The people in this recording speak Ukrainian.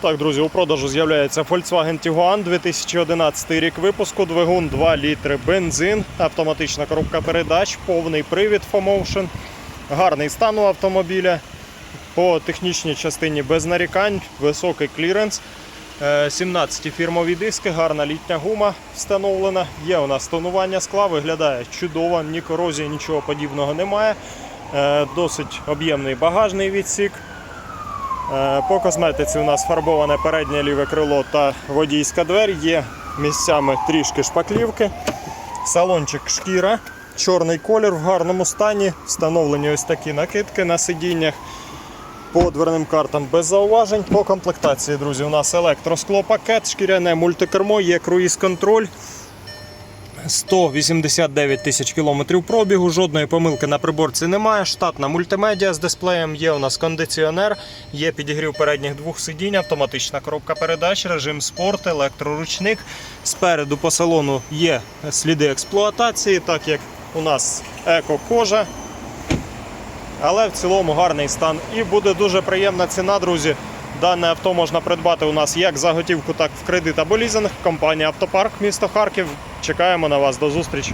Так, друзі, у продажу з'являється Volkswagen Tiguan 2011 рік випуску, двигун 2 літри бензин, автоматична коробка передач, повний привід 4Motion, гарний стан у автомобіля. По технічній частині без нарікань, високий кліренс. Е, 17 фірмові диски, гарна літня гума встановлена. Є у нас тонування скла, виглядає чудово, ні корозії, нічого подібного немає. Е, Досить об'ємний багажний відсік. Е, По косметиці у нас фарбоване переднє ліве крило та водійська двері. Є місцями трішки шпаклівки. Салончик шкіра, чорний колір в гарному стані. Встановлені ось такі накидки на сидіннях. По дверним картам без зауважень. По комплектації, друзі, у нас електросклопакет, шкіряне мультикермо, є круїз-контроль. 189 тисяч кілометрів пробігу, жодної помилки на приборці немає. Штатна мультимедіа з дисплеєм, є у нас кондиціонер, є підігрів передніх двох сидінь, автоматична коробка передач, режим спорт, електроручник. Спереду по салону є сліди експлуатації, так як у нас еко-кожа. Але в цілому гарний стан. І буде дуже приємна ціна, друзі. Дане авто можна придбати у нас як за готівку, так в кредит або лізинг. Компанія Автопарк, місто Харків. Чекаємо на вас. До зустрічі.